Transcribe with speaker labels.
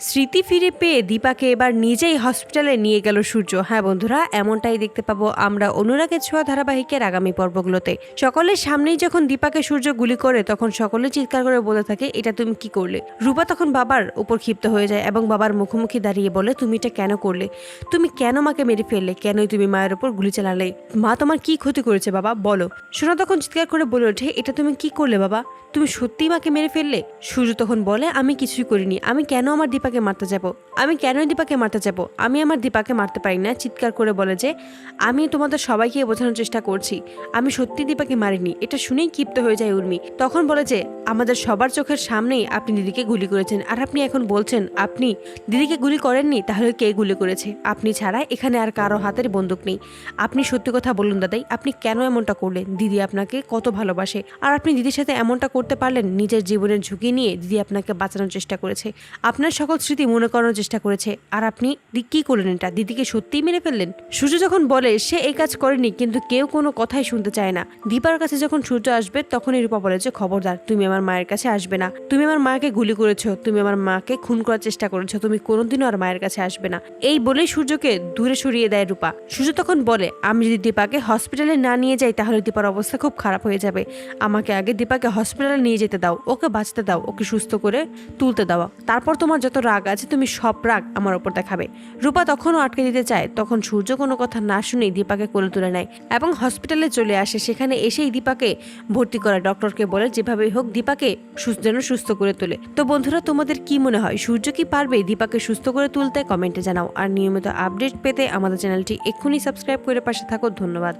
Speaker 1: স্মৃতি ফিরে পেয়ে দীপাকে এবার নিজেই হসপিটালে নিয়ে গেল সূর্য। হ্যাঁ বন্ধুরা, এমনটাই দেখতে পাবো আমরা অনুরাগের ছোঁয়া ধারাবাহিকের আগামী পর্বগুলোতে। সকলের সামনেই যখন দীপাকে সূর্য গুলি করে, তখন সকলে চিৎকার করে বলে থাকে, এটা তুমি কি করলে? রূপা তখন বাবার উপর ক্ষিপ্ত হয়ে যায় এবং বাবার মুখোমুখি দাঁড়িয়ে বলে, তুমি এটা কেন করলে? তুমি কেন মাকে মেরে ফেললে? কেনই তুমি মায়ের উপর গুলি চালালে? মা তোমার কি ক্ষতি করেছে বাবা? বলো। সোনা তখন চিৎকার করে বলে ওঠে, এটা তুমি কি করলে বাবা? তুমি সত্যিই মাকে মেরে ফেললে? সূর্য তখন বলে, আমি কিছুই করিনি। আমি কেন আমার দীপাকে মারতে যাব। আমি কেন দীপাকে মারতে যাব? আমি আমার দীপাকে মারতে পারি না, চিৎকার করে বলে যে, আমি তোমাদের সবাইকে বোঝানোর চেষ্টা করছি। আমি সত্যি দীপাকে মারিনি। এটা শুনেই ক্ষিপ্ত হয়ে যায় উর্মি। তখন বলে যে, আমাদের সবার চোখের সামনেই আপনি দিদিকে গুলি করেছেন। আর আপনি এখন বলছেন, আপনি দিদিকে গুলি করেননি, তাহলে কে গুলি করেছে? আপনি ছাড়া এখানে আর কারও হাতের বন্দুক নেই। আপনি সত্যি কথা বলুন দাদাই, আপনি কেন এমনটা করলেন? দিদি আপনাকে কত ভালোবাসে। আর আপনি দিদির সাথে এমনটা করতে পারলেন, নিজের জীবনের ঝুঁকি নিয়ে দিদি আপনাকে বাঁচানোর চেষ্টা করেছে। আপনার সকল স্মৃতি মনে করানোর চেষ্টা করেছে। আর আপনি কি করলেন এটা? দিদিকে সত্যিই মেরে ফেললেন? সূর্য যখন বলে, সে এই কাজ করেনি, কিন্তু কেউ কোনো কথাই শুনতে চায় না। দীপার কাছে যখন সূর্য আসবে তখনই রূপা বলে যে, খবরদার, তুমি আমার মায়ের কাছে আসবে না। তুমি আমার মাকে গুলি করেছ, তুমি আমার মাকে খুন করার চেষ্টা করেছ, তুমি কোনোদিনও আর মায়ের কাছে আসবে না। এই বলেই সূর্যকে দূরে সরিয়ে দেয় রূপা। সূর্য তখন বলে, আমি যদি দীপাকে হসপিটালে না নিয়ে যাই, তাহলে দীপার অবস্থা খুব খারাপ হয়ে যাবে। আমাকে আগে দীপাকে হসপিটালে নিয়ে যেতে দাও, ওকে বাঁচতে দাও, ওকে সুস্থ করে তুলতে দাও। তারপর তোমার যত রাগ আছে, তুমি সব রাগ আমার ওপর দেখাবে। রূপা তখনও আটকে দিতে চায়, তখন সূর্য কোনো কথা না শুনেই দীপাকে কোলে তুলে নেয় এবং হসপিটালে চলে আসে। সেখানে এসেই দীপাকে ভর্তি করা, ডক্টরকে বলে, যেভাবেই হোক দীপাকে যেন সুস্থ করে তোলে। তো বন্ধুরা, তোমাদের কি মনে হয়? সূর্য কি পারবে দীপাকে সুস্থ করে তুলতে? কমেন্টে জানাও। আর নিয়মিত আপডেট পেতে আমাদের চ্যানেলটি এক্ষুনি সাবস্ক্রাইব করে পাশে থাকো। ধন্যবাদ।